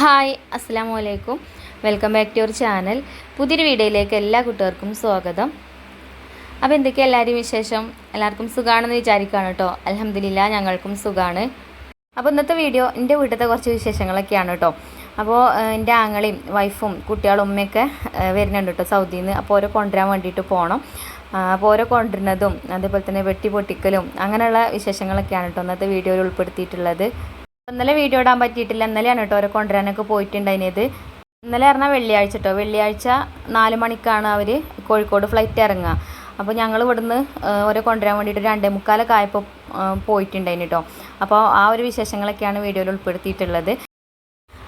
Hi അസ്സാം വലൈക്കും welcome back to your channel. പുതിയൊരു വീഡിയോയിലേക്ക് എല്ലാ കുട്ടികൾക്കും സ്വാഗതം. അപ്പോൾ എന്തൊക്കെയാണ് എല്ലാവരും വിശേഷം? എല്ലാവർക്കും സുഖമാണെന്ന് വിചാരിക്കുകയാണ് കേട്ടോ അലഹമ്മദില്ല ഞങ്ങൾക്കും സുഖമാണ് അപ്പോൾ ഇന്നത്തെ വീഡിയോ എന്റെ വീട്ടിലത്തെ കുറച്ച് വിശേഷങ്ങളൊക്കെയാണ് കേട്ടോ അപ്പോൾ എന്റെ ആങ്ങളെയും വൈഫും കുട്ടികളും ഉമ്മയൊക്കെ വരുന്നുണ്ട് കേട്ടോ സൗദിയിൽ നിന്ന് അപ്പോൾ ഓരോ കൊണ്ടുവരാൻ വേണ്ടിയിട്ട് പോകണം അപ്പോൾ ഓരോ കൊണ്ടുവരുന്നതും അതേപോലെ തന്നെ വെട്ടി പൊട്ടിക്കലും അങ്ങനെയുള്ള വിശേഷങ്ങളൊക്കെയാണ് കേട്ടോ ഇന്നത്തെ വീഡിയോയിൽ ഉൾപ്പെടുത്തിയിട്ടുള്ളത്. ഇന്നലെ വീഡിയോ ഇടാൻ പറ്റിയിട്ടില്ല. ഇന്നലെയാണ് കേട്ടോ അവരെ കൊണ്ടുവരാനൊക്കെ പോയിട്ടുണ്ടായിരുന്നത്. ഇന്നലെ പറഞ്ഞാൽ വെള്ളിയാഴ്ച കേട്ടോ. വെള്ളിയാഴ്ച നാല് മണിക്കാണ് അവർ കോഴിക്കോട് ഫ്ലൈറ്റ് ഇറങ്ങുക. അപ്പോൾ ഞങ്ങൾ ഇവിടുന്ന് ഓരോ കൊണ്ടുവരാൻ വേണ്ടിയിട്ട് രണ്ടേ മുക്കാലൊക്കെ ആയപ്പോൾ പോയിട്ടുണ്ടായിന് കേട്ടോ. അപ്പോൾ ആ ഒരു വിശേഷങ്ങളൊക്കെയാണ് വീഡിയോയിൽ ഉൾപ്പെടുത്തിയിട്ടുള്ളത്.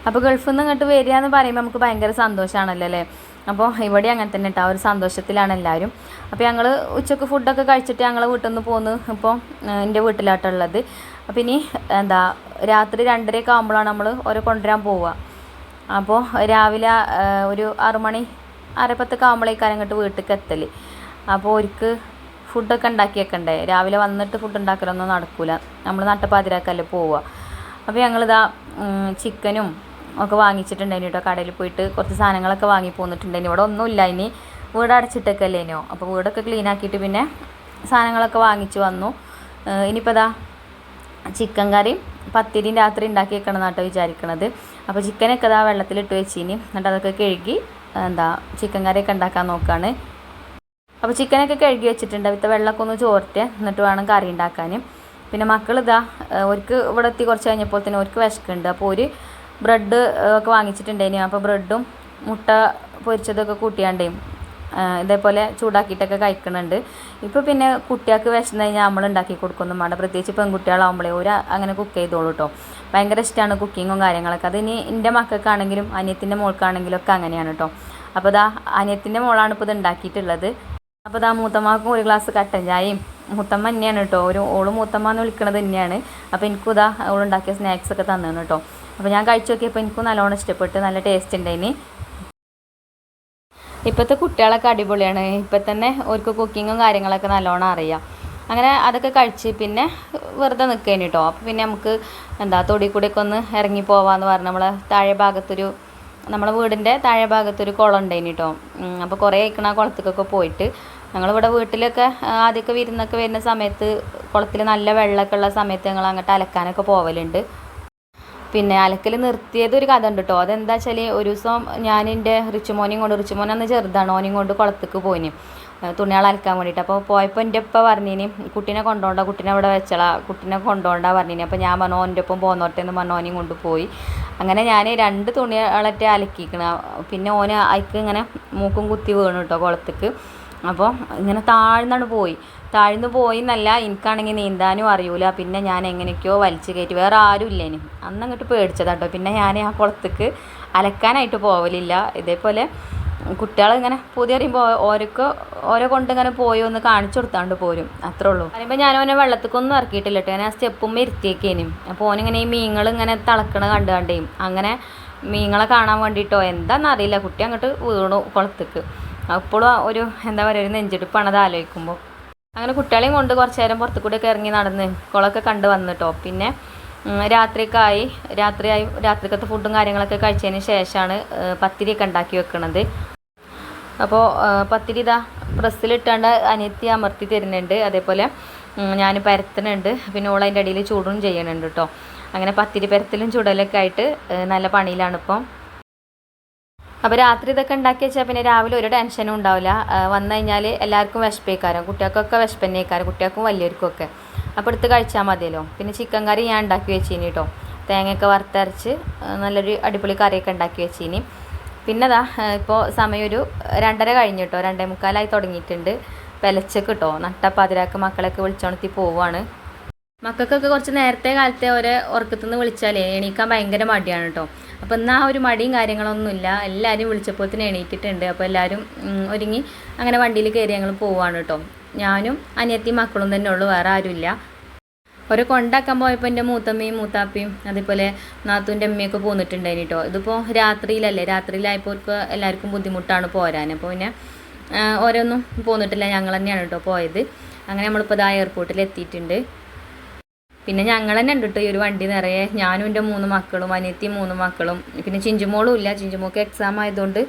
അപ്പോൾ ഗൾഫിൽ നിന്ന് ഇങ്ങോട്ട് വരിക എന്ന് പറയുമ്പോൾ നമുക്ക് ഭയങ്കര സന്തോഷമാണല്ലോ അല്ലേ? അപ്പോൾ ഇവിടെ അങ്ങനെ തന്നെ കേട്ടോ. ആ ഒരു സന്തോഷത്തിലാണ് എല്ലാവരും. അപ്പോൾ ഞങ്ങൾ ഉച്ചയ്ക്ക് ഫുഡൊക്കെ കഴിച്ചിട്ട് ഞങ്ങൾ വീട്ടിൽ നിന്ന് പോന്ന് ഇപ്പോൾ എന്റെ വീട്ടിലാട്ടുള്ളത് അപ്പോൾ ഇനി എന്താ രാത്രി രണ്ടരയൊക്കെ ആകുമ്പോഴാണ് നമ്മൾ ഓരോ കൊണ്ടുവരാൻ പോവുക. അപ്പോൾ രാവിലെ ഒരു ആറ് മണി അരപ്പത്തൊക്കെ ആകുമ്പോഴേക്കാരം അങ്ങോട്ട് വീട്ടിലേക്ക് എത്തൽ അപ്പോൾ ഒരുക്ക് ഫുഡൊക്കെ ഉണ്ടാക്കി വെക്കണ്ടേ രാവിലെ വന്നിട്ട് ഫുഡ് ഉണ്ടാക്കലൊന്നും നടക്കില്ല നമ്മൾ നട്ടപ്പാതിരാക്കല്ലേ പോവുക. അപ്പോൾ ഞങ്ങളിതാ ചിക്കനും ഒക്കെ വാങ്ങിച്ചിട്ടുണ്ടായിരുന്നു കേട്ടോ. കടയിൽ പോയിട്ട് കുറച്ച് സാധനങ്ങളൊക്കെ വാങ്ങി പോന്നിട്ടുണ്ടായിരുന്നു ഇവിടെ ഒന്നുമില്ല ഇനി. വീട് അടച്ചിട്ടൊക്കെ അല്ലേനോ അപ്പോൾ വീടൊക്കെ ക്ലീൻ ആക്കിയിട്ട് പിന്നെ സാധനങ്ങളൊക്കെ വാങ്ങിച്ചു വന്നു. ഇനിയിപ്പോൾ ഇതാ ചിക്കൻ കറിയും പത്തിരിയും രാത്രി ഉണ്ടാക്കി വെക്കണം എന്നാട്ടോ വിചാരിക്കണത്. അപ്പോൾ ചിക്കനൊക്കെ ഇതാ വെള്ളത്തിലിട്ട് വെച്ചിനി. എന്നിട്ട് അതൊക്കെ കഴുകി എന്താ ചിക്കൻ കറിയൊക്കെ ഉണ്ടാക്കാൻ നോക്കുകയാണ് അപ്പോൾ ചിക്കനൊക്കെ കഴുകി വെച്ചിട്ടുണ്ട്. അവിടുത്തെ വെള്ളമൊക്കെ ഒന്ന് ചോർട്ട് എന്നിട്ട് വേണം കറി ഉണ്ടാക്കാൻ. പിന്നെ മക്കൾ ഇതാ ഒരുക്ക് ഇവിടെ എത്തി കുറച്ച് കഴിഞ്ഞപ്പോൾ തന്നെ ഒരുക്ക് വിശക്കുണ്ട് അപ്പോൾ ഒരു ബ്രെഡ് ഒക്കെ വാങ്ങിച്ചിട്ടുണ്ടായിരുന്നു അപ്പോൾ ബ്രെഡും മുട്ട പൊരിച്ചതൊക്കെ കൂട്ടിയാണ്ടേ ആ, ഇതേപോലെ ചൂടാക്കിയിട്ടൊക്കെ കഴിക്കുന്നുണ്ട് ഇപ്പോൾ പിന്നെ കുട്ടികൾക്ക് വിശന്ന് കഴിഞ്ഞാൽ നമ്മൾ ഉണ്ടാക്കി കൊടുക്കൊന്നും വേണ്ട. പ്രത്യേകിച്ച് പെൺകുട്ടികളാകുമ്പോഴേ ഒരു അങ്ങനെ കുക്ക് ചെയ്തോളൂ കേട്ടോ ഭയങ്കര ഇഷ്ടമാണ് കുക്കിങ്ങും കാര്യങ്ങളൊക്കെ. അതിനി എന്റെ മക്കൾക്കാണെങ്കിലും അനിയത്തിന്റെ മോൾക്കാണെങ്കിലും ഒക്കെ അങ്ങനെയാണ് കേട്ടോ അപ്പോൾ ഇതാ അനിയത്തിന്റെ മോളാണ് ഇപ്പോൾ ഇത് ഉണ്ടാക്കിയിട്ടുള്ളത്. അപ്പോൾ ഇതാ മൂത്തമ്മക്കും ഒരു ഗ്ലാസ് കട്ടൻ ചായയും മൂത്തമ്മ തന്നെയാണ് കേട്ടോ ഒരു ഓൾ മൂത്തമ്മ എന്ന് വിളിക്കണത് തന്നെയാണ്. അപ്പോൾ എനിക്കും ഇതാ അവളുണ്ടാക്കിയ സ്നാക്സ് ഒക്കെ തന്നു കേട്ടോ അപ്പോൾ ഞാൻ കഴിച്ചു നോക്കിയപ്പോൾ എനിക്കും നല്ലോണം ഇഷ്ടപ്പെട്ട് നല്ല ടേസ്റ്റ് ഉണ്ടായിന് ഇപ്പോഴത്തെ കുട്ടികളൊക്കെ അടിപൊളിയാണ്. ഇപ്പം തന്നെ അവർക്ക് കുക്കിങ്ങും കാര്യങ്ങളൊക്കെ നല്ലോണം അറിയാം. അങ്ങനെ അതൊക്കെ കഴിച്ച് പിന്നെ വെറുതെ നിൽക്കേനി കേട്ടോ അപ്പോൾ പിന്നെ നമുക്ക് എന്താ തൊടി കൂടെയൊക്കെ ഒന്ന് ഇറങ്ങി പോവാന്ന് പറഞ്ഞ് നമ്മളെ താഴെ ഭാഗത്തൊരു നമ്മളെ വീടിന്റെ താഴെ ഭാഗത്തൊരു കുളം ഉണ്ട് കേട്ടോ അപ്പോൾ കുറേ ഇക്കണ ആ കുളത്തേക്കൊക്കെ പോയിട്ട് ഞങ്ങളിവിടെ വീട്ടിലൊക്കെ ആദ്യമൊക്കെ വിരുന്നൊക്കെ വരുന്ന സമയത്ത് കുളത്തിൽ നല്ല വെള്ളമൊക്കെ ഉള്ള സമയത്ത് ഞങ്ങൾ അങ്ങോട്ട് അലക്കാനൊക്കെ പോവലുണ്ട്. പിന്നെ അലക്കൽ നിർത്തിയത് ഒരു കഥ ഉണ്ട് കേട്ടോ അതെന്താ വെച്ചാൽ ഒരു ദിവസം ഞാൻ എന്റെ റിച്ചുമോനെയും കൊണ്ട് റിച്ചുമോൻ അന്ന് ചെറുതാണ്. ഓനെയും കൊണ്ട് കുളത്തേക്ക് പോയിന്. തുണികൾ അലക്കാൻ വേണ്ടിയിട്ട്. അപ്പോൾ പോയപ്പോൾ എന്റെ ഉപ്പ പറഞ്ഞിനി കുട്ടീനെ കൊണ്ടുപോണ്ട കുട്ടീനെ അവിടെ വെച്ചളാ കുട്ടീനെ കൊണ്ടുപോണ്ട പറഞ്ഞിനി. അപ്പോൾ ഞാൻ പറഞ്ഞു ഓന്റെ ഒപ്പം പോന്നോട്ടെ എന്ന് പറഞ്ഞു ഓനെയും കൊണ്ട് പോയി. അങ്ങനെ ഞാൻ രണ്ട് തുണികളൊക്കെ അലക്കിക്കണ. പിന്നെ ഓനെ അയക്ക് ഇങ്ങനെ മൂക്കും കുത്തി വീണു കേട്ടോ കുളത്തേക്ക്. അപ്പോൾ ഇങ്ങനെ താഴ്ന്നാണ് പോയി. താഴ്ന്നു പോയി എന്നല്ല എനിക്കാണെങ്കിൽ നീന്താനും അറിയൂല. പിന്നെ ഞാൻ എങ്ങനെയൊക്കെയോ വലിച്ചു കയറ്റി. വേറെ ആരും ഇല്ലേനി അന്ന് അങ്ങോട്ട് പേടിച്ചതാട്ടോ. പിന്നെ ഞാൻ ആ കുളത്തേക്ക് അലക്കാനായിട്ട് പോവലില്ല. ഇതേപോലെ കുട്ടികൾ ഇങ്ങനെ പുതിയ അറിയുമ്പോൾ ഓരോക്ക് ഓരോ കൊണ്ട് ഇങ്ങനെ പോയി ഒന്ന് കാണിച്ചു കൊടുത്താണ്ട് പോരും. അത്രേ ഉള്ളൂ. പറയുമ്പോൾ ഞാൻ ഓനെ വെള്ളത്തേക്കൊന്നും ഇറക്കിയിട്ടില്ല കേട്ടോ ഞാൻ ആ സ്റ്റെപ്പും ഇരുത്തിയേക്കേനും. അപ്പോൾ ഓനിങ്ങനെ ഈ മീങ്ങൾ ഇങ്ങനെ തിളക്കണ കണ്ടു അങ്ങനെ മീങ്ങളെ കാണാൻ വേണ്ടിയിട്ടോ എന്താണെന്നറിയില്ല കുട്ടി അങ്ങോട്ട് വീണു കുളത്തേക്ക്. അപ്പോഴും ഒരു എന്താ പറയുക ഒരു നെഞ്ചെടുപ്പാണ് അത് ആലോചിക്കുമ്പോൾ അങ്ങനെ കുട്ടികളെയും കൊണ്ട് കുറച്ച് നേരം പുറത്തു കൂടെയൊക്കെ ഇറങ്ങി നടന്ന് കുളമൊക്കെ കണ്ട് വന്നിട്ടോ. പിന്നെ രാത്രിക്കായി രാത്രിയായി രാത്രിക്കത്തെ ഫുഡും കാര്യങ്ങളൊക്കെ കഴിച്ചതിന് ശേഷമാണ് പത്തിരിയൊക്കെ ഉണ്ടാക്കി വെക്കണത്. അപ്പോൾ പത്തിരി ഇതാ പ്രസ്സിലിട്ടാണ്ട് അനിയത്തി അമർത്തി തരുന്നുണ്ട്. അതേപോലെ ഞാൻ പരത്തുന്നുണ്ട് പിന്നെ ഓൾ അതിന്റെ അടിയിൽ ചൂടും ചെയ്യുന്നുണ്ട് കേട്ടോ അങ്ങനെ പത്തിരി പരത്തിലും ചുടലൊക്കെ ആയിട്ട് നല്ല പണിയിലാണ് ഇപ്പം. അപ്പോൾ രാത്രി ഇതൊക്കെ ഉണ്ടാക്കി വെച്ചാൽ പിന്നെ രാവിലെ ഒരു ടെൻഷനും ഉണ്ടാവില്ല. വന്നു കഴിഞ്ഞാൽ എല്ലാവർക്കും വിശപ്പേക്കാരം. കുട്ടികൾക്കൊക്കെ വിശപ്പന്നേക്കാരം. കുട്ടികൾക്കും വലിയവർക്കും ഒക്കെ അപ്പോൾ എടുത്ത് കഴിച്ചാൽ മതിയല്ലോ. പിന്നെ ചിക്കൻ കറി ഞാൻ ഉണ്ടാക്കി വെച്ചിനി കേട്ടോ തേങ്ങയൊക്കെ വറുത്തരച്ച് നല്ലൊരു അടിപൊളി കറിയൊക്കെ ഉണ്ടാക്കി വെച്ചിനി. പിന്നെ അതാ ഇപ്പോൾ സമയം ഒരു രണ്ടര കഴിഞ്ഞു കേട്ടോ രണ്ടേ മുക്കാലായി തുടങ്ങിയിട്ടുണ്ട്. പെലച്ചക്ക് കേട്ടോ നട്ടപ്പാതിരാക്ക് മക്കളൊക്കെ വിളിച്ചുണർത്തി പോവുകയാണ് മക്കൾക്കൊക്കെ കുറച്ച് നേരത്തെ കാലത്തെ ഓരോ ഉറക്കത്തു നിന്ന് വിളിച്ചാലേ എണീക്കാൻ ഭയങ്കര മടിയാണ് കേട്ടോ അപ്പോൾ എന്നാൽ ആ ഒരു മടിയും കാര്യങ്ങളൊന്നുമില്ല. എല്ലാവരും വിളിച്ചപ്പോൾ തന്നെ എണീറ്റിട്ടുണ്ട് അപ്പോൾ എല്ലാവരും ഒരുങ്ങി അങ്ങനെ വണ്ടിയിൽ കയറി ഞങ്ങൾ പോവാണ് കേട്ടോ ഞാനും അനിയത്തിയും മക്കളും തന്നെ ഉള്ളൂ. വേറെ ആരുമില്ല. ഓരോ കൊണ്ടാക്കാൻ പോയപ്പോൾ എന്റെ മൂത്തമ്മയും മൂത്താപ്പയും അതേപോലെ നാത്തൂന്റെ അമ്മയൊക്കെ പോന്നിട്ടുണ്ടായിന് കേട്ടോ ഇതിപ്പോൾ രാത്രിയിലല്ലേ? രാത്രിയിലായപ്പോൾ എല്ലാവർക്കും ബുദ്ധിമുട്ടാണ് പോരാൻ അപ്പോൾ പിന്നെ ഓരോന്നും പോന്നിട്ടില്ല. ഞങ്ങൾ തന്നെയാണ് കേട്ടോ പോയത്. അങ്ങനെ നമ്മളിപ്പോൾ ഇതാ എയർപോർട്ടിൽ എത്തിയിട്ടുണ്ട്. പിന്നെ ഞങ്ങൾ തന്നെ ഉണ്ട് കേട്ടോ ഈ ഒരു വണ്ടി നിറയെ. ഞാനും എന്റെ മൂന്ന് മക്കളും അനിയത്തി മൂന്ന് മക്കളും. പിന്നെ ചിഞ്ചുമോളും ഇല്ല. ചിഞ്ചുമോക്ക് എക്സാം ആയതുകൊണ്ട്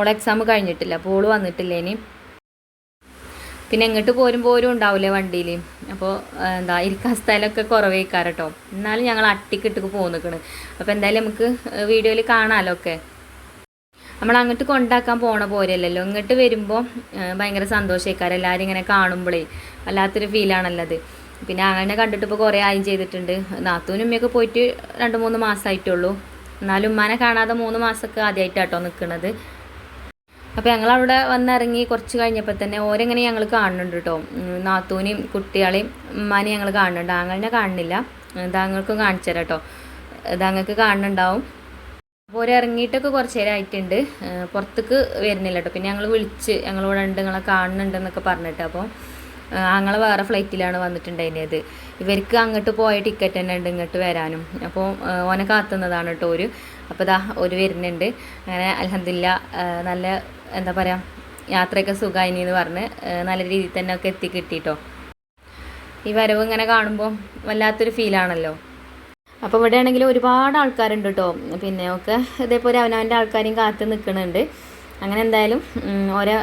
ഓളെ എക്സാം കഴിഞ്ഞിട്ടില്ല. അപ്പോൾ ഓൾ വന്നിട്ടില്ല ഇനി. പിന്നെ എങ്ങോട്ട് പോരും പോരും ഉണ്ടാവില്ലേ വണ്ടിയിൽ അപ്പോൾ എന്താ ഇരിക്കാൻ സ്ഥലമൊക്കെ കുറവേക്കാറ് കേട്ടോ എന്നാലും ഞങ്ങൾ അട്ടിക്കിട്ട് പോന്നിക്കണ്. അപ്പോൾ എന്തായാലും നമുക്ക് വീഡിയോയിൽ കാണാമല്ലോ ഒക്കെ. നമ്മൾ അങ്ങോട്ട് കൊണ്ടാക്കാൻ പോണ പോരല്ലോ ഇങ്ങോട്ട് വരുമ്പോൾ ഭയങ്കര സന്തോഷമായിക്കാരം എല്ലാവരും ഇങ്ങനെ കാണുമ്പോഴേ വല്ലാത്തൊരു ഫീലാണല്ലോ അത്. പിന്നെ അങ്ങനെ കണ്ടിട്ട് ഇപ്പോൾ കുറേ ആയും ചെയ്തിട്ടുണ്ട്. നാത്തൂനും ഉമ്മയൊക്കെ പോയിട്ട് രണ്ട് മൂന്ന് മാസമായിട്ടുള്ളൂ എന്നാലും ഉമ്മാനെ കാണാതെ മൂന്ന് മാസമൊക്കെ ആദ്യമായിട്ടാട്ടോ നിൽക്കുന്നത് അപ്പോൾ ഞങ്ങളവിടെ വന്നിറങ്ങി കുറച്ച് കഴിഞ്ഞപ്പോൾ തന്നെ ഓരെങ്ങനെ ഞങ്ങൾ കാണുന്നുണ്ട് കേട്ടോ നാത്തൂനെയും കുട്ടികളെയും ഉമ്മാനെയും ഞങ്ങൾ കാണുന്നുണ്ട്. ആങ്ങളിനെ കാണുന്നില്ല. താങ്കൾക്കും കാണിച്ചു തരാം കേട്ടോ താങ്കൾക്ക് കാണുന്നുണ്ടാവും. അപ്പോൾ ഒരു ഇറങ്ങിയിട്ടൊക്കെ കുറച്ച് നേരം ആയിട്ടുണ്ട്. പുറത്തേക്ക് വരുന്നില്ല കേട്ടോ പിന്നെ ഞങ്ങൾ വിളിച്ച് ഞങ്ങളിവിടെ ഉണ്ട് നിങ്ങളെ കാണുന്നുണ്ടെന്നൊക്കെ പറഞ്ഞിട്ട് അപ്പോൾ ഞങ്ങൾ വേറെ ഫ്ലൈറ്റിലാണ് വന്നിട്ടുണ്ടായിരുന്നത്. ഇവർക്ക് അങ്ങോട്ട് പോയ ടിക്കറ്റ് തന്നെ ഉണ്ട് ഇങ്ങോട്ട് വരാനും. അപ്പോൾ ഓനെ കാത്തുന്നതാണ് കേട്ടോ ഒരു അപ്പോൾ ഇതാ ഒരു വരുന്നുണ്ട്. അങ്ങനെ അലഹദില്ല നല്ല എന്താ പറയുക യാത്രയൊക്കെ സുഖമായിനി എന്ന് പറഞ്ഞ് നല്ല രീതിയിൽ തന്നെ ഒക്കെ എത്തി കിട്ടിട്ടോ ഈ വരവ് ഇങ്ങനെ കാണുമ്പോൾ വല്ലാത്തൊരു ഫീലാണല്ലോ അപ്പോൾ ഇവിടെ ആണെങ്കിൽ ഒരുപാട് ആൾക്കാരുണ്ട് കേട്ടോ പിന്നെ ഒക്കെ ഇതേപോലെ അവനവന്റെ ആൾക്കാരെയും കാത്ത് നിൽക്കുന്നുണ്ട് അങ്ങനെ എന്തായാലും ഓരോ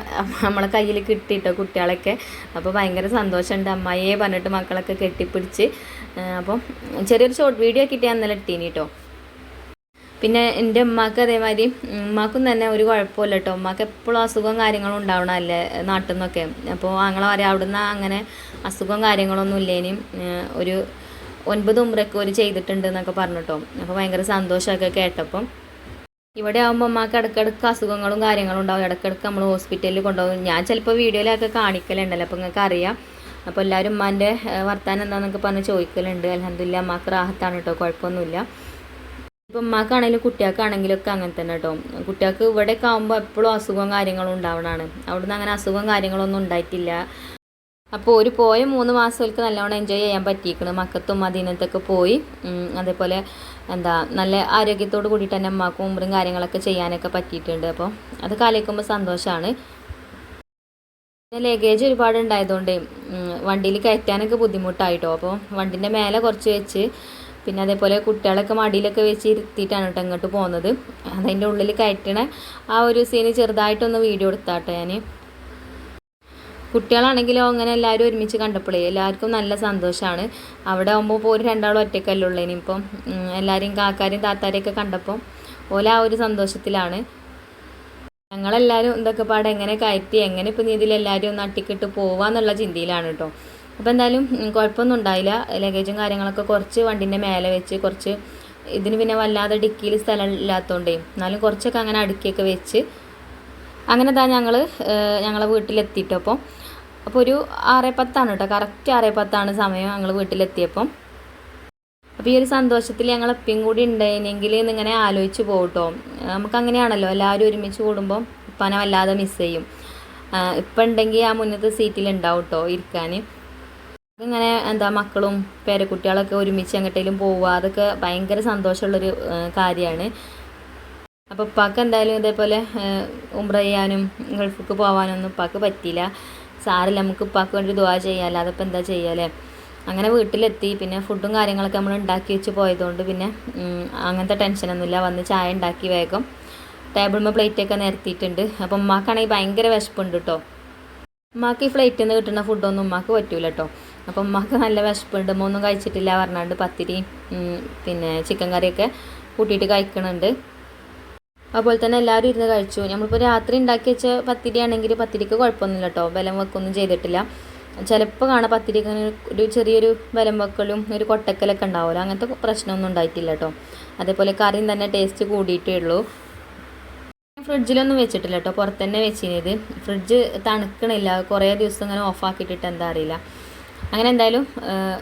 നമ്മളെ കയ്യിൽ കിട്ടിയിട്ടോ കുട്ടികളൊക്കെ. അപ്പോൾ ഭയങ്കര സന്തോഷമുണ്ട്. അമ്മായിയെ പറഞ്ഞിട്ട് മക്കളൊക്കെ കെട്ടിപ്പിടിച്ച് അപ്പം ചെറിയൊരു ഷോർട്ട് വീഡിയോ ആക്കിയിട്ട് ഞാൻ ഇന്നലെ ഇട്ടീനി കേട്ടോ പിന്നെ എന്റെ ഉമ്മാക്ക് അതേമാതിരി ഉമ്മാക്കും തന്നെ ഒരു കുഴപ്പമില്ല കേട്ടോ ഉമ്മാക്ക് എപ്പോഴും അസുഖവും കാര്യങ്ങളും ഉണ്ടാവണമല്ലേ നാട്ടിൽ നിന്നൊക്കെ. അപ്പോൾ ആങ്ങളെ പറയാം അവിടുന്ന് അങ്ങനെ അസുഖവും കാര്യങ്ങളൊന്നും ഇല്ലേനും. ഒരു ഒൻപത് ഉമ്രക്ക് ഒരു ചെയ്തിട്ടുണ്ട് എന്നൊക്കെ പറഞ്ഞിട്ടോ. അപ്പോൾ ഭയങ്കര സന്തോഷമൊക്കെ കേട്ടപ്പം. ഇവിടെ ആകുമ്പോൾ അമ്മയ്ക്ക് ഇടയ്ക്കിടയ്ക്ക് അസുഖങ്ങളും കാര്യങ്ങളും ഉണ്ടാവും. ഇടയ്ക്കിടയ്ക്ക് നമ്മൾ ഹോസ്പിറ്റലിൽ കൊണ്ടുപോകും. ഞാൻ ചിലപ്പോൾ വീഡിയോയിലൊക്കെ കാണിക്കലുണ്ടല്ലോ അപ്പോൾ നിങ്ങൾക്ക് അറിയാം. അപ്പോൾ എല്ലാവരും ഉമ്മാന്റെ വർത്താനം എന്താണെന്നൊക്കെ പറഞ്ഞ് ചോദിക്കലുണ്ട്. അലഹമില്ല അമ്മയ്ക്ക് റാഹത്താണ് കേട്ടോ കുഴപ്പമൊന്നുമില്ല ഇപ്പം ഉമ്മാക്കാണെങ്കിലും കുട്ടികൾക്കാണെങ്കിലും ഒക്കെ അങ്ങനെ തന്നെ കേട്ടോ കുട്ടികൾക്ക് ഇവിടെയൊക്കെ ആകുമ്പോൾ എപ്പോഴും അസുഖവും കാര്യങ്ങളും ഉണ്ടാവണതാണ് അവിടുന്ന് അങ്ങനെ അസുഖവും കാര്യങ്ങളൊന്നും ഉണ്ടായിട്ടില്ല. അപ്പോൾ ഒരു പോയ മൂന്ന് മാസങ്ങൾക്ക് നല്ലോണം എൻജോയ് ചെയ്യാൻ പറ്റിയിരിക്കണം മക്കത്തും മദീനത്തൊക്കെ പോയി. അതേപോലെ എന്താ നല്ല ആരോഗ്യത്തോട് കൂടിയിട്ട് തന്നെ അമ്മക്കും ഉമ്പറും കാര്യങ്ങളൊക്കെ ചെയ്യാനൊക്കെ പറ്റിയിട്ടുണ്ട്. അപ്പോൾ അത് കാലിക്കുമ്പോൾ സന്തോഷമാണ്. പിന്നെ ലഗേജ് ഒരുപാട് ഉണ്ടായതുകൊണ്ട് വണ്ടിയിൽ കയറ്റാനൊക്കെ ബുദ്ധിമുട്ടായിട്ടോ. അപ്പോൾ വണ്ടിന്റെ മേലെ കുറച്ച് വെച്ച് പിന്നെ അതേപോലെ കുട്ടികളൊക്കെ മടിയിലൊക്കെ വെച്ച് ഇരുത്തിയിട്ടാണ് കേട്ടോ ഇങ്ങോട്ട് പോകുന്നത്. അതിന്റെ ഉള്ളിൽ കയറ്റണ ആ ഒരു സീന് ചെറുതായിട്ടൊന്ന് വീഡിയോ എടുത്താട്ടോ ഞാൻ കുട്ടികളാണെങ്കിലോ അങ്ങനെ എല്ലാവരും ഒരുമിച്ച് കണ്ടപ്പോഴേ എല്ലാവർക്കും നല്ല സന്തോഷമാണ്. അവിടെ ആകുമ്പോൾ ഇപ്പോൾ ഒരു രണ്ടാളും ഒറ്റയ്ക്കല്ലേ ഉള്ളൂ. ഇനിയിപ്പം എല്ലാവരെയും കാക്കാരെയും താത്താരെയൊക്കെ കണ്ടപ്പോൾ ഓല ആ ഒരു സന്തോഷത്തിലാണ്. ഞങ്ങളെല്ലാവരും ഇതൊക്കെ പാടെ എങ്ങനെ കയറ്റി എങ്ങനെ ഇപ്പം നീ ഇതിലെല്ലാവരും ഒന്ന് അട്ടിക്കിട്ട് പോവാന്നുള്ള ചിന്തയിലാണ് കേട്ടോ അപ്പോൾ എന്തായാലും കുഴപ്പമൊന്നും ഉണ്ടായില്ല. ലഗേജും കാര്യങ്ങളൊക്കെ കുറച്ച് വണ്ടിന്റെ മേലെ വെച്ച് കുറച്ച് ഇതിന് പിന്നെ വല്ലാതെ ഡിക്കിയിൽ സ്ഥലം ഇല്ലാത്തതുകൊണ്ടേ എന്നാലും കുറച്ചൊക്കെ അങ്ങനെ അടുക്കിയൊക്കെ വെച്ച്. അങ്ങനെ താ ഞങ്ങൾ ഞങ്ങളെ വീട്ടിലെത്തിയിട്ടോ അപ്പോൾ ഒരു ആറ് പത്താണ് കേട്ടോ. കറക്റ്റ് ആറ് പത്താണ് സമയം ഞങ്ങൾ വീട്ടിലെത്തിയപ്പം. അപ്പോൾ ഈ ഒരു സന്തോഷത്തിൽ ഞങ്ങൾ എപ്പോഴും കൂടി ഉണ്ടായിരുന്നെങ്കിൽ എന്നിങ്ങനെ ആലോചിച്ച് പോകട്ടോ നമുക്ക് അങ്ങനെയാണല്ലോ എല്ലാവരും ഒരുമിച്ച് കൂടുമ്പോൾ ഉപ്പാനെ വല്ലാതെ മിസ് ചെയ്യും. ഇപ്പം ഉണ്ടെങ്കിൽ ആ മുന്നത്തെ സീറ്റിൽ ഉണ്ടാവും കേട്ടോ ഇരിക്കാൻ ഇങ്ങനെ എന്താ മക്കളും പേരക്കുട്ടികളൊക്കെ ഒരുമിച്ച് എങ്ങോട്ടേലും പോവുക അതൊക്കെ ഭയങ്കര സന്തോഷമുള്ളൊരു കാര്യമാണ് അപ്പോൾ ഉപ്പാക്ക് എന്തായാലും ഇതേപോലെ ഉംറ ചെയ്യാനും ഗൾഫിക്ക് പോകാനൊന്നും ഉപ്പാക്ക് പറ്റിയില്ല. സാറില്ല നമുക്ക് ഉപ്പാക്ക് വേണ്ടി ദുവാ ചെയ്യാം അല്ലാതെ ഇപ്പം എന്താ ചെയ്യാല്ലേ അങ്ങനെ വീട്ടിലെത്തി പിന്നെ ഫുഡും കാര്യങ്ങളൊക്കെ നമ്മൾ ഉണ്ടാക്കി വെച്ച് പോയതുകൊണ്ട് പിന്നെ അങ്ങനത്തെ ടെൻഷനൊന്നുമില്ല വന്ന് ചായ ഉണ്ടാക്കി വേഗം ടേബിളിൽ പ്ലേറ്റൊക്കെ നിരത്തിയിട്ടുണ്ട്. അപ്പം ഉമ്മാക്കാണെങ്കിൽ ഭയങ്കര വിശപ്പുണ്ട് കേട്ടോ ഉമ്മാക്ക് ഈ ഫ്ലൈറ്റിൽ നിന്ന് കിട്ടുന്ന ഫുഡൊന്നും ഉമ്മാക്ക് പറ്റൂല കേട്ടോ അപ്പം ഉമ്മാക്ക് നല്ല വിശപ്പുണ്ട്. ഒന്നും കഴിച്ചിട്ടില്ല പറഞ്ഞാണ്ട് പത്തിരി പിന്നെ ചിക്കൻ കറിയൊക്കെ കൂട്ടിയിട്ട് കഴിക്കണുണ്ട്. അതുപോലെ തന്നെ എല്ലാവരും ഇരുന്ന് കഴിച്ചു. നമ്മളിപ്പോൾ രാത്രി ഉണ്ടാക്കി വെച്ച പത്തിരി ആണെങ്കിൽ പത്തിരിക്ക് കുഴപ്പമൊന്നുമില്ല കേട്ടോ ബലം വെക്കൊന്നും ചെയ്തിട്ടില്ല. ചിലപ്പോൾ കാണാം പത്തിരിക്ക് ഒരു ചെറിയൊരു ബലം വെക്കലും ഒരു കൊട്ടക്കലൊക്കെ ഉണ്ടാവുമല്ലോ. അങ്ങനത്തെ പ്രശ്നമൊന്നും ഉണ്ടായിട്ടില്ല കേട്ടോ അതേപോലെ കറിയും തന്നെ ടേസ്റ്റ് കൂടിയിട്ടേ ഉള്ളൂ. ഫ്രിഡ്ജിലൊന്നും വെച്ചിട്ടില്ല കേട്ടോ പുറത്ത് തന്നെ വെച്ചിരുന്നത് ഫ്രിഡ്ജ് തണുക്കണില്ല. കുറേ ദിവസം ഇങ്ങനെ ഓഫാക്കിയിട്ടിട്ട് എന്താ അറിയില്ല. അങ്ങനെ എന്തായാലും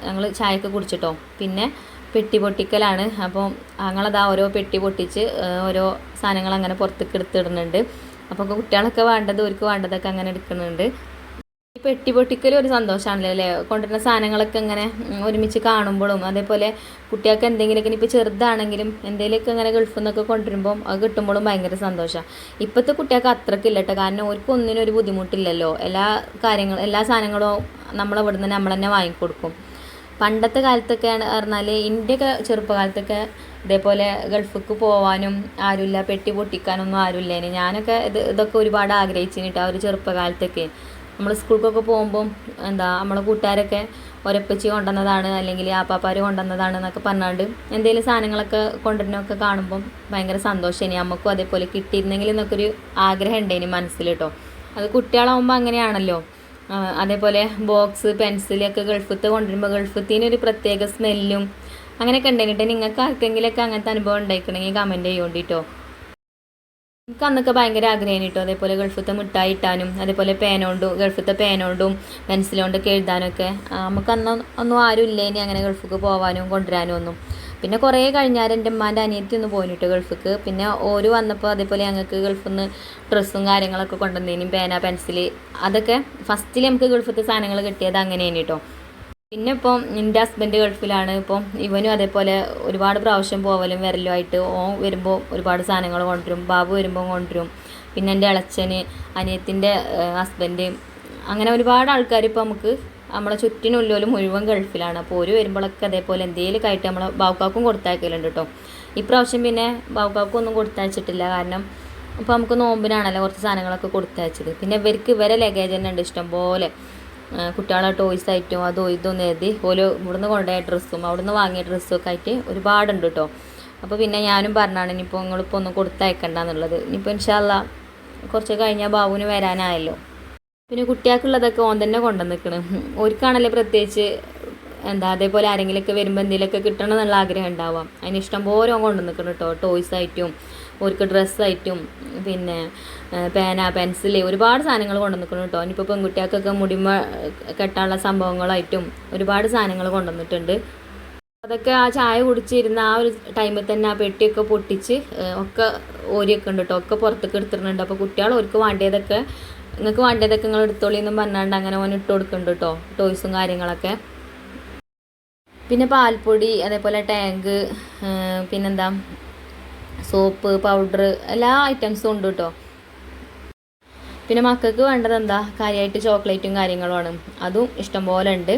ഞങ്ങൾ ചായയൊക്കെ കുടിച്ചിട്ടോ. പിന്നെ പെട്ടി പൊട്ടിക്കലാണ് അപ്പോൾ ഞങ്ങളതാ ഓരോ പെട്ടി പൊട്ടിച്ച് ഓരോ സാധനങ്ങൾ അങ്ങനെ പുറത്തേക്ക് എടുത്തിടുന്നുണ്ട് അപ്പോൾ കുട്ടികളൊക്കെ വേണ്ടത് അവർക്ക് വേണ്ടതൊക്കെ അങ്ങനെ എടുക്കുന്നുണ്ട്. ഈ പെട്ടി പൊട്ടിക്കൽ ഒരു സന്തോഷമാണല്ലോ അല്ലേ? കൊണ്ടുവരുന്ന സാധനങ്ങളൊക്കെ ഇങ്ങനെ ഒരുമിച്ച് കാണുമ്പോഴും അതേപോലെ കുട്ടികൾക്ക് എന്തെങ്കിലുമൊക്കെ ഇപ്പോൾ ചെറുതാണെങ്കിലും എന്തെങ്കിലുമൊക്കെ ഇങ്ങനെ ഗൾഫിൽ നിന്നൊക്കെ കൊണ്ടുവരുമ്പോൾ അത് കിട്ടുമ്പോഴും ഭയങ്കര സന്തോഷമാണ്. ഇപ്പോഴത്തെ കുട്ടികൾക്ക് അത്രയ്ക്കില്ല കേട്ടോ. കാരണം അവർക്ക് ഒരു ബുദ്ധിമുട്ടില്ലല്ലോ. എല്ലാ കാര്യങ്ങളും എല്ലാ സാധനങ്ങളും നമ്മൾ തന്നെ നമ്മൾ തന്നെ വാങ്ങിക്കൊടുക്കും. പണ്ടത്തെ കാലത്തൊക്കെ പറഞ്ഞാൽ ഇന്ത്യയൊക്കെ ചെറുപ്പകാലത്തൊക്കെ ഇതേപോലെ ഗൾഫിക്ക് പോവാനും ആരുമില്ല പെട്ടി പൊട്ടിക്കാനൊന്നും ആരുമില്ലേനെ. ഞാനൊക്കെ ഇത് ഇതൊക്കെ ഒരുപാട് ആഗ്രഹിച്ചിട്ട് ആ ഒരു ചെറുപ്പകാലത്തൊക്കെ. നമ്മൾ സ്കൂൾക്കൊക്കെ പോകുമ്പം എന്താ നമ്മളെ കൂട്ടുകാരൊക്കെ ഒരപ്പച്ചി കൊണ്ടുവന്നതാണ് അല്ലെങ്കിൽ ആപ്പാപ്പാർ കൊണ്ടുവന്നതാണ് എന്നൊക്കെ പറഞ്ഞാണ്ട് എന്തെങ്കിലും സാധനങ്ങളൊക്കെ കൊണ്ടുവരുന്നൊക്കെ കാണുമ്പം ഭയങ്കര സന്തോഷമാണ് നമുക്കും അതേപോലെ കിട്ടിയിരുന്നെങ്കിൽ എന്നൊക്കെ ഒരു ആഗ്രഹം ഉണ്ടേനി മനസ്സിൽ കേട്ടോ അത് കുട്ടികളാവുമ്പോൾ അങ്ങനെയാണല്ലോ. അതേപോലെ ബോക്സ് പെൻസിലൊക്കെ ഗൾഫത്ത് കൊണ്ടുവരുമ്പോൾ ഗൾഫത്തിന് ഒരു പ്രത്യേക സ്മെല്ലും അങ്ങനെയൊക്കെ ഉണ്ടെങ്കിട്ട് നിങ്ങൾക്ക് ആർക്കെങ്കിലുമൊക്കെ അങ്ങനത്തെ അനുഭവം ഉണ്ടായിക്കണമെങ്കിൽ കമന്റ് ചെയ്യോണ്ടിട്ടോ. എനിക്ക് അന്നൊക്കെ ഭയങ്കര ആഗ്രഹമാണ് കേട്ടോ അതേപോലെ ഗൾഫത്തെ മിഠായി ഇട്ടാനും അതേപോലെ പേനോണ്ടും ഗൾഫത്തെ പേനോണ്ടും പെൻസിലോണ്ടൊക്കെ എഴുതാനൊക്കെ. നമുക്ക് അന്ന് ഒന്നും ആരും ഇല്ലേനി അങ്ങനെ ഗൾഫിക്ക് പോകാനും കൊണ്ടുവരാനും ഒന്നും. പിന്നെ കുറേ കഴിഞ്ഞാൽ എന്റെ ഉമ്മാന്റെ അനിയത്തി ഒന്ന് പോയിട്ട് ഗൾഫിക്ക്. പിന്നെ ഓര് വന്നപ്പോൾ അതേപോലെ ഞങ്ങൾക്ക് ഗൾഫിൽ നിന്ന് ഡ്രസ്സും കാര്യങ്ങളൊക്കെ കൊണ്ടുവന്നേനും പേന പെൻസിൽ അതൊക്കെ ഫസ്റ്റിൽ നമുക്ക് ഗൾഫത്തെ സാധനങ്ങൾ കിട്ടിയത് അങ്ങനെയാണ് കേട്ടോ പിന്നെ ഇപ്പം എന്റെ ഹസ്ബൻഡ് ഗൾഫിലാണ് ഇപ്പം ഇവനും അതേപോലെ ഒരുപാട് പ്രാവശ്യം പോവലും വരലും ആയിട്ട് ഓ വരുമ്പോൾ ഒരുപാട് സാധനങ്ങൾ കൊണ്ടുവരും ബാബു വരുമ്പോൾ കൊണ്ടുവരും. പിന്നെ എന്റെ ഇളച്ചന് അനിയത്തിന്റെ ഹസ്ബൻഡ് അങ്ങനെ ഒരുപാട് ആൾക്കാർ ഇപ്പോൾ നമുക്ക് നമ്മളെ ചുറ്റിനുള്ളിലും മുഴുവൻ ഗൾഫിലാണ്. അപ്പോൾ ഒരു വരുമ്പോഴൊക്കെ അതേപോലെ എന്തെങ്കിലും ആയിട്ട് നമ്മളെ ബാവുക്കാക്കും കൊടുത്തയക്കലുണ്ട് കേട്ടോ ഇപ്രാവശ്യം പിന്നെ ബാവുക്കാക്കും ഒന്നും കൊടുത്തയച്ചിട്ടില്ല. കാരണം ഇപ്പോൾ നമുക്ക് നോമ്പിനാണല്ലോ കുറച്ച് സാധനങ്ങളൊക്കെ കൊടുത്തയച്ചത്. പിന്നെ ഇവർക്ക് ഇവരെ ലഗേജ് തന്നെ ഉണ്ട്. ഇഷ്ടംപോലെ കുട്ടികളെ ടോയ്സ് ആയിട്ടും അതോ ഇതൊന്നും എഴുതി ഓരോ ഇവിടുന്ന് കൊണ്ടുപോയ ഡ്രസ്സും അവിടുന്ന് വാങ്ങിയ ഡ്രസ്സും ഒക്കെ ആയിട്ട് ഒരുപാടുണ്ട് കേട്ടോ അപ്പോൾ പിന്നെ ഞാനും പറഞ്ഞാണ് ഇനിയിപ്പോൾ നിങ്ങളിപ്പോൾ ഒന്നും കൊടുത്തയക്കണ്ടെന്നുള്ളത് ഇനിയിപ്പോൾ ഇൻഷാല്ല കുറച്ച് കഴിഞ്ഞാൽ ബാബുവിന് വരാനായല്ലോ. പിന്നെ കുട്ടികൾക്കുള്ളതൊക്കെ ഓൻ തന്നെ കൊണ്ടുവന്നിക്കണ്. ഓർക്കാണല്ലേ പ്രത്യേകിച്ച് എന്താ അതേപോലെ ആരെങ്കിലുമൊക്കെ വരുമ്പോൾ എന്തെങ്കിലുമൊക്കെ കിട്ടണം എന്നുള്ള ആഗ്രഹം ഉണ്ടാവാം. അതിന് ഇഷ്ടം പോലെ ഓൻ കൊണ്ടുവന്നിക്കണം കേട്ടോ ടോയ്സ് ആയിട്ടും ഓർക്ക് ഡ്രസ്സായിട്ടും പിന്നെ പേന പെൻസിൽ ഒരുപാട് സാധനങ്ങൾ കൊണ്ടുവന്നിക്കണം കേട്ടോ ഇനിയിപ്പോൾ പെൺകുട്ടികൾക്കൊക്കെ മുടിമ കെട്ടാനുള്ള സംഭവങ്ങളായിട്ടും ഒരുപാട് സാധനങ്ങൾ കൊണ്ടുവന്നിട്ടുണ്ട്. അതൊക്കെ ആ ചായ കുടിച്ചിരുന്ന ആ ഒരു ടൈമിൽ തന്നെ ആ പെട്ടിയൊക്കെ പൊട്ടിച്ച് ഒക്കെ ഓരിയൊക്കെ ഉണ്ട് കേട്ടോ ഒക്കെ പുറത്തേക്ക് എടുത്തിട്ടുണ്ട്. അപ്പോൾ കുട്ടികൾ ഓർക്ക് വേണ്ടിയതൊക്കെ നിങ്ങൾക്ക് വേണ്ടതൊക്കെ നിങ്ങൾ എടുത്തോളി എന്നും പറഞ്ഞാണ്ട് അങ്ങനെ ഓൻ ഇട്ട് കൊടുക്കുന്നുണ്ട് കേട്ടോ ടോയ്സും കാര്യങ്ങളൊക്കെ. പിന്നെ പാൽപ്പൊടി അതേപോലെ ടാങ്ക് പിന്നെന്താ സോപ്പ് പൗഡർ എല്ലാ ഐറ്റംസും ഉണ്ട് കേട്ടോ പിന്നെ മക്കൾക്ക് വേണ്ടത് എന്താ കാര്യമായിട്ട് ചോക്ലേറ്റും കാര്യങ്ങളുമാണ് അതും ഇഷ്ടംപോലെ ഉണ്ട്.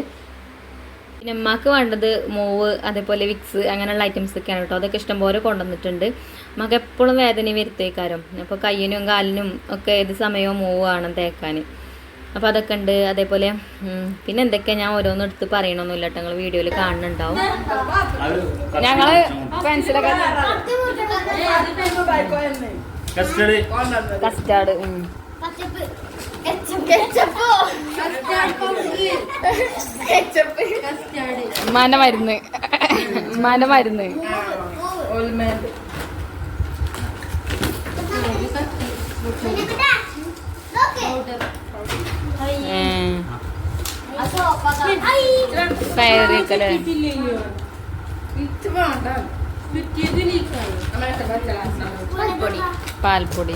പിന്നെ അമ്മയ്ക്ക് വേണ്ടത് മൂവ് അതേപോലെ വിക്സ് അങ്ങനെയുള്ള ഐറ്റംസ് ഒക്കെയാണ് കേട്ടോ. അതൊക്കെ ഇഷ്ടംപോലെ കൊണ്ടുവന്നിട്ടുണ്ട്. അമ്മയ്ക്ക് എപ്പോഴും വേദന വരുത്തേക്കാരും. അപ്പോൾ കയ്യിനും കാലിനും ഒക്കെ ഏത് സമയവും മൂവ് വേണം തേക്കാൻ അപ്പോൾ അതൊക്കെ ഉണ്ട്. അതേപോലെ പിന്നെ എന്തൊക്കെയാണ് ഞാൻ ഓരോന്നും എടുത്ത് പറയണമെന്നില്ല കേട്ടോ. നിങ്ങൾ വീഡിയോയിൽ കാണുന്നുണ്ടാവും. ഞങ്ങൾ പെൻസിലൊക്കെ കസ്റ്റഡി. കസ്റ്റാർഡ് ഉമ്മാന്റെ മരുന്ന്. ഫയറിക്കല്ലേ പാൽപ്പൊടി.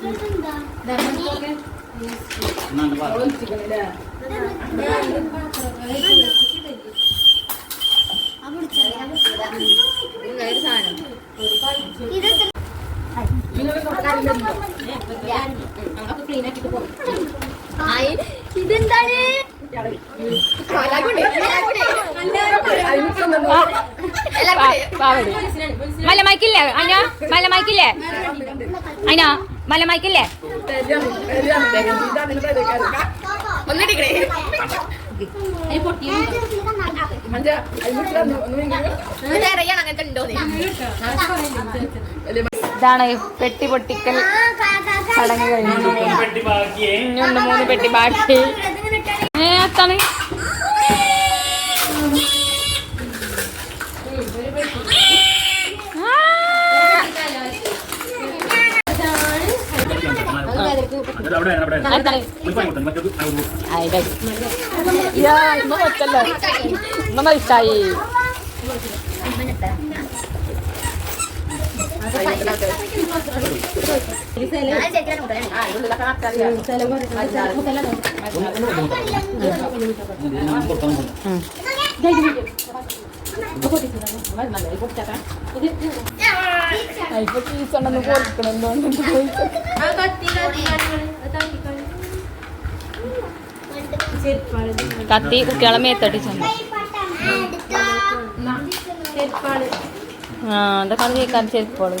ഇതെന്താണ് മലമയക്കില്ലേ അങ്ങനത്തെ ഉണ്ടോ ഇതാണ് പെട്ടി പൊട്ടിക്കൽ ചടങ്ങ് കഴിഞ്ഞു പെട്ടി ബാക്കിയേ ഇനിയുണ്ട് മൂന്ന് പെട്ടി ബാക്കി ഏ യാ ഇമ്മ ഇമ്മ ഇഷ്ടായി ഇപ്പൊ ഫീസ് ഉണ്ടെന്ന് കൊടുക്കണം എന്തുകൊണ്ട് കത്തി കുട്ടികളെ മേത്തടിച്ചുണ്ട് ആ അതൊക്കെ കേൾക്കാൻ ചെരുപ്പോൾ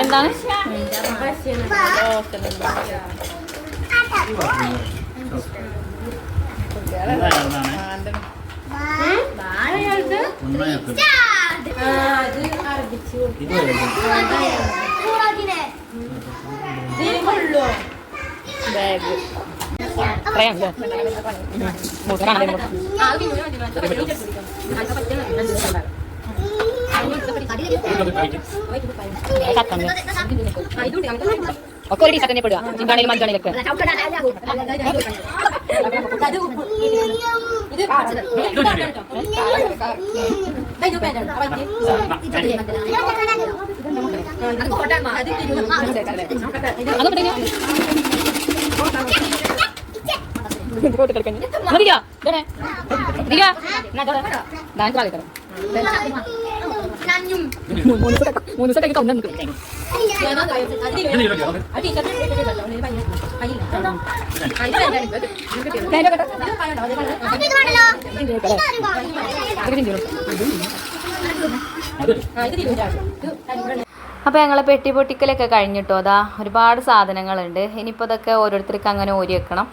എന്താണ്? ബാഗ് പറയാം ഒക്കെ ഒരു ടീഷർട്ട് തന്നെ പെടുക ചിന്താണേലും മഞ്ചാണേലൊക്കെ അതൊക്കെ കളിക്കാൻ മതിയാ ഡാൻസ് കളിക്കണം മൂന്ന് ദിവസം മൂന്ന് ദിവസത്തേക്ക് തൊന്നു നിൽക്കും അപ്പോൾ ഞങ്ങളെ പെട്ടി പൊട്ടിക്കലൊക്കെ കഴിഞ്ഞിട്ടോ അതാ ഒരുപാട് സാധനങ്ങളുണ്ട്. ഇനിയിപ്പോൾ ഇതൊക്കെ ഓരോരുത്തർക്ക് അങ്ങനെ ഓരി വെക്കണം.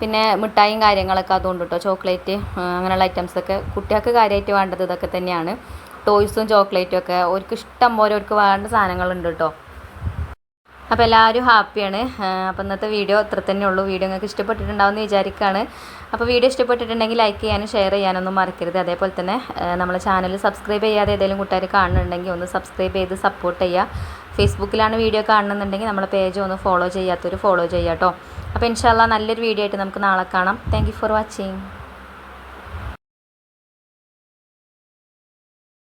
പിന്നെ മിഠായും കാര്യങ്ങളൊക്കെ അതുകൊണ്ട് കേട്ടോ ചോക്ലേറ്റ് അങ്ങനെയുള്ള ഐറ്റംസൊക്കെ കുട്ടികൾക്ക് കാര്യമായിട്ട് വേണ്ടത് ഇതൊക്കെ തന്നെയാണ്. ടോയ്സും ചോക്ലേറ്റും ഒക്കെ. അവർക്ക് ഇഷ്ടം പോലെ അവർക്ക് വേണ്ട സാധനങ്ങളുണ്ട് കേട്ടോ. അപ്പോൾ എല്ലാവരും ഹാപ്പിയാണ്. അപ്പോൾ ഇന്നത്തെ വീഡിയോ ഇത്ര തന്നെ ഉള്ളൂ. വീഡിയോ നിങ്ങൾക്ക് ഇഷ്ടപ്പെട്ടിട്ടുണ്ടാവുമെന്ന് വിചാരിക്കുകയാണ് അപ്പോൾ വീഡിയോ ഇഷ്ടപ്പെട്ടിട്ടുണ്ടെങ്കിൽ ലൈക്ക് ചെയ്യാനും ഷെയർ ചെയ്യാനൊന്നും മറക്കരുത്. അതേപോലെ തന്നെ നമ്മളെ ചാനൽ സബ്സ്ക്രൈബ് ചെയ്യാതെ ഏതെങ്കിലും കൂട്ടുകാർ കാണുന്നുണ്ടെങ്കിൽ ഒന്ന് സബ്സ്ക്രൈബ് ചെയ്ത് സപ്പോർട്ട് ചെയ്യുക. ഫേസ്ബുക്കിലാണ് വീഡിയോ കാണുന്നുണ്ടെങ്കിൽ നമ്മളെ പേജ് ഒന്ന് ഫോളോ ചെയ്യാത്തവർ ഫോളോ ചെയ്യാം കേട്ടോ. അപ്പോൾ ഇൻഷാല്ല നല്ലൊരു വീഡിയോ ആയിട്ട് നമുക്ക് നാളെ കാണാം. Thank for watching